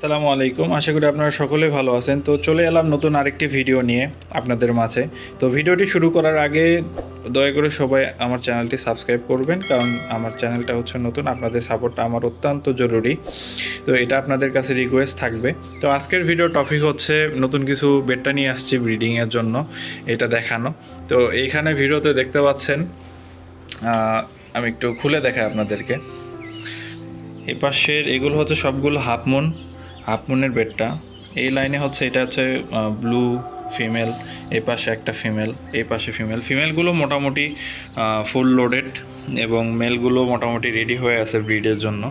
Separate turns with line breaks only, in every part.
আসসালামু আলাইকুম। আশা করি আপনারা সকলেই ভালো আছেন। তো চলে এলাম নতুন আরেকটি ভিডিও নিয়ে আপনাদের মাঝে। তো ভিডিওটি শুরু করার আগে দয়া করে সবাই আমার চ্যানেলটি সাবস্ক্রাইব করবেন, কারণ আমার চ্যানেলটা হচ্ছে নতুন। আপনাদের সাপোর্টটা আমার অত্যন্ত জরুরি। তো এটা আপনাদের কাছে রিকোয়েস্ট থাকবে। তো আজকের ভিডিও টপিক হচ্ছে নতুন কিছু বেডটা নিয়ে আসছি ব্রিডিংয়ের জন্য, এটা দেখানো। তো এইখানে ভিডিওতে দেখতে পাচ্ছেন আমি একটু খুলে দেখাই আপনাদেরকে। এই পাশের এগুলো হচ্ছে সবগুলো হাফ মুন হাফ মুনের বেডটা। এই লাইনে হচ্ছে এটা হচ্ছে ব্লু ফিমেল এই পাশে একটা ফিমেল এই পাশে ফিমেল ফিমেলগুলো মোটামুটি ফুল লোডেড এবং মেলগুলো মোটামুটি রেডি হয়ে আছে ব্রিডের জন্য।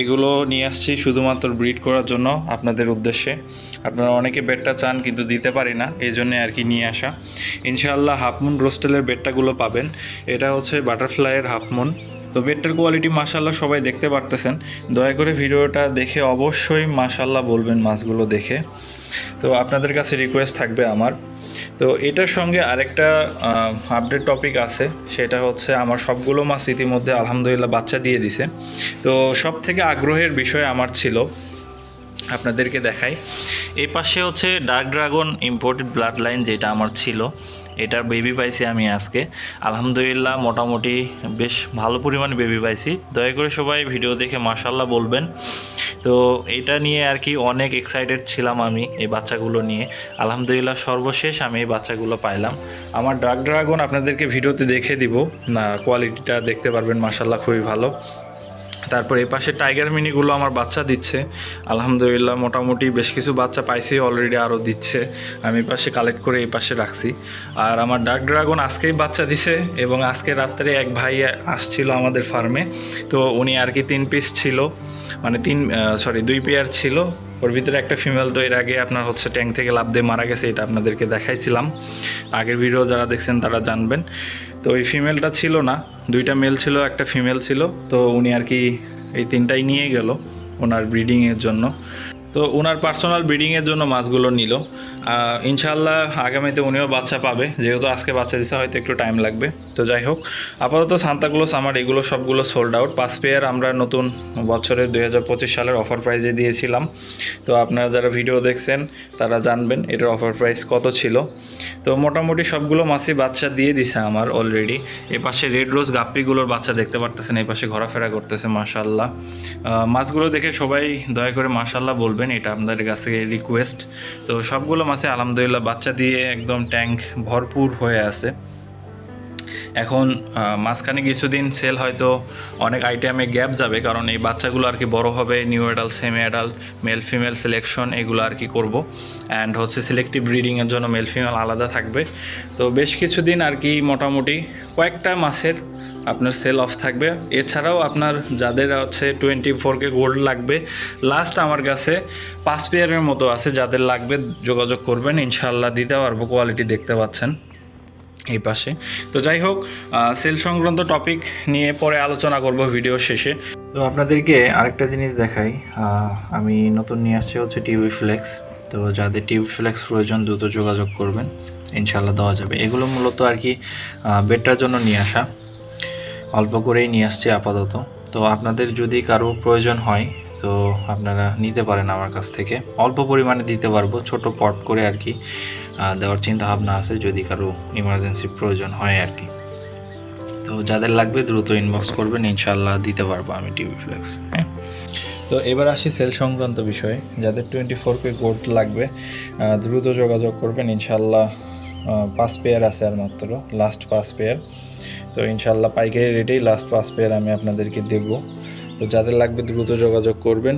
এগুলো নিয়ে আসছি শুধুমাত্র ব্রিড করার জন্য আপনাদের উদ্দেশ্যে। আপনারা অনেকে বেডটা চান কিন্তু দিতে পারি না, এই জন্য আর কি নিয়ে আসা। ইনশাআল্লাহ হাফমুন রোস্টেলের বেডটাগুলো পাবেন। এটা হচ্ছে বাটারফ্লাইয়ের হাফমুন। তো বেডটার কোয়ালিটি মাশাল্লাহ সবাই দেখতে পারতেছেন। দয়া করে ভিডিওটা দেখে অবশ্যই মাশাল্লাহ বলবেন মাছগুলো দেখে। তো আপনাদের কাছে রিকোয়েস্ট থাকবে আমার। তো এটার সঙ্গে আরেকটা আপডেট টপিক আছে। সেটা হচ্ছে আমার সবগুলো মাছ ইতিমধ্যে আলহামদুলিল্লাহ বাচ্চা দিয়ে দিছে। তো সব থেকে আগ্রহের বিষয় আমার ছিল, আপনাদেরকে দেখাই। এই পাশে হচ্ছে dark dragon imported blood line যেটা আমার ছিল। এটার বেবি পাইছি আমি আজকে। আলহামদুলিল্লাহ মোটামুটি বেশ ভালো পরিমাণে বেবি পাইছি। দয়া করে সবাই ভিডিও দেখে মাশাল্লাহ বলবেন। তো এটা নিয়ে আর কি অনেক এক্সাইটেড ছিলাম আমি এই বাচ্চাগুলো নিয়ে। আলহামদুলিল্লাহ সর্বশেষ আমি এই বাচ্চাগুলো পাইলাম। আমার ডার্ক ড্রাগন আপনাদেরকে ভিডিওতে দেখে দিব। না কোয়ালিটিটা দেখতে পারবেন মাশাল্লাহ খুবই ভালো। তারপর এই পাশে টাইগার মিনিগুলো আমার বাচ্চা দিচ্ছে। আলহামদুলিল্লাহ, মোটামুটি বেশ কিছু বাচ্চা পাইছি অলরেডি আরও দিচ্ছে। আমি পাশে কালেক্ট করে এই পাশে রাখছি। আর আমার ডার্ক ড্রাগন আজকেই বাচ্চা দিছে এবং আজকে রাত্রে এক ভাই আসছিল আমাদের ফার্মে তো উনি আর কি তিন পিস ছিল মানে তিন সরি দুই পেয়ার ছিল। ওর ভিতরে একটা ফিমেল তো এর আগে আপনার হচ্ছে ট্যাঙ্ক থেকে লাভ দিয়ে মারা গেছে, এটা আপনাদেরকে দেখাইছিলাম। আগের ভিডিও যারা দেখছেন তারা জানবেন। তো ওই ফিমেলটা ছিল না, দুইটা মেল ছিল, একটা ফিমেল ছিল। তো উনি আর কি এই তিনটাই নিয়ে গেল ওনার ব্রিডিংয়ের জন্য। তো ওনার পার্সোনাল ব্রিডিংয়ের জন্য মাছগুলো নিল। আহ, ইনশাআল্লাহ আগামীতে উনিও বাচ্চা পাবে। যেহেতু আজকে বাচ্চা দিতে হয়তো একটু টাইম লাগবে। তো যাই হোক আপাতত সান্তাক্লোজ আমার এগুলো সবগুলো সোল্ড আউট পাঁচ পেয়ার আমরা নতুন বছরের দু হাজার পঁচিশ সালের অফার প্রাইজে দিয়েছিলাম। তো আপনারা যারা ভিডিও দেখছেন তারা জানবেন এটার অফার প্রাইস কত ছিল। তো মোটামুটি সবগুলো মাছই বাচ্চা দিয়ে দিছে আমার অলরেডি এ পাশে রেড রোজ গাপ্পিগুলোর বাচ্চা দেখতে পারতেছেন এই পাশে ঘোরাফেরা করতেছে মাশাল্লাহ মাছগুলো দেখে সবাই দয়া করে মাশাল্লাহ বলবেন এটা আপনাদের কাছে রিকোয়েস্ট তো সবগুলো মাছে আলহামদুলিল্লাহ বাচ্চা দিয়ে একদম ট্যাঙ্ক ভরপুর হয়ে আছে। এখন মাঝখানে কিছুদিন সেল হয়তো অনেক আইটেমে গ্যাপ যাবে, কারণ এই বাচ্চাগুলো আর কি বড় হবে new adult semi adult male female selection এগুলো আর কি করব। অ্যান্ড হচ্ছে সিলেক্টিভ ব্রিডিংয়ের জন্য মেল ফিমেল আলাদা থাকবে। তো বেশ কিছুদিন আর কি মোটামুটি কয়েকটা মাসের আপনার সেল অফ থাকবে। এছাড়াও আপনার যাদের হচ্ছে টোয়েন্টি ফোরকে গোল্ড লাগবে লাস্ট আমার কাছে পাঁচ পেয়ারের মতো আছে যাদের লাগবে, যোগাযোগ করবেন ইনশাল্লাহ দিতে পারব কোয়ালিটি দেখতে পাচ্ছেন এই পাশে। তো যাই হোক সেল সংক্রান্ত টপিক নিয়ে পরে আলোচনা করব ভিডিও শেষে। তো আপনাদেরকে আরেকটা জিনিস দেখাই আমি নতুন নিয়ে আসছি হচ্ছে টিভি ফ্লেক্স তো যাদের টিভি ফ্লেক্স প্রয়োজন, দ্রুত যোগাযোগ করবেন ইনশাল্লাহ দেওয়া যাবে। এগুলো মূলত আর কি বেটার জন্য নিয়ে আসা। অল্প করেই নিয়ে আসছি আপাতত। তো আপনাদের যদি কারও প্রয়োজন হয়, তো আপনারা নিতে পারেন আমার কাছ থেকে। অল্প পরিমাণে দিতে পারব, ছোট পট করে আর কি দেওয়ার চিন্তা ভাবনা আছে যদি কারও ইমার্জেন্সি প্রয়োজন হয় আর কি। তো যাদের লাগবে দ্রুত ইনবক্স করবেন ইনশাল্লাহ দিতে পারব আমি টিভি ফ্লেক্স হ্যাঁ। তো এবার আসি সেল সংক্রান্ত বিষয়ে। যাদের টোয়েন্টি ফোর কে গোল্ড লাগবে দ্রুত যোগাযোগ করবেন ইনশাল্লাহ পাঁচ পেয়ার আছে আর মাত্র লাস্ট পাঁচ পেয়ার তো ইনশাল্লাহ পাইকারি রেটেই লাস্ট পাঁচ পেয়ার আমি আপনাদেরকে দেবো। তো যাদের লাগবে দ্রুত যোগাযোগ করবেন।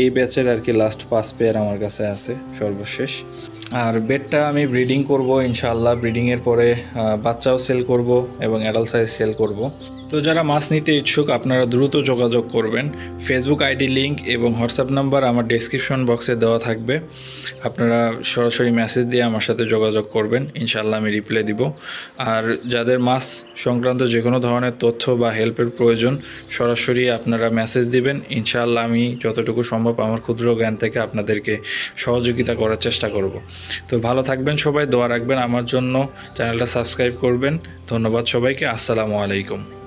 এই ব্যাচের আর কি লাস্ট পাঁচ পেয়ার আমার কাছে আছে, সর্বশেষ। আর বেডটা আমি ব্রিডিং করব ইনশাল্লাহ ব্রিডিংয়ের পরে বাচ্চাও সেল করব এবং অ্যাডাল্ট সাইজ সেল করব। তো যারা মাছ নিতে ইচ্ছুক, আপনারা দ্রুত যোগাযোগ করবেন। ফেসবুক আইডি, লিংক এবং হোয়াটসঅ্যাপ নাম্বার আমার ডেসক্রিপশন বক্সে দেওয়া থাকবে। আপনারা সরাসরি মেসেজ দিয়ে আমার সাথে যোগাযোগ করবেন, ইনশাআল্লাহ আমি রিপ্লাই দিব। আর যাদের মাছ সংক্রান্ত যে কোনো ধরনের তথ্য বা হেল্পের প্রয়োজন, সরাসরি আপনারা মেসেজ দিবেন। ইনশাআল্লাহ আমি যতটুকু সম্ভব আমার ক্ষুদ্র জ্ঞান থেকে আপনাদেরকে সহযোগিতা করার চেষ্টা করব। তো ভালো থাকবেন সবাই, দোয়া রাখবেন। আমার জন্য চ্যানেলটা সাবস্ক্রাইব করবেন। ধন্যবাদ সবাইকে। আসসালামু আলাইকুম।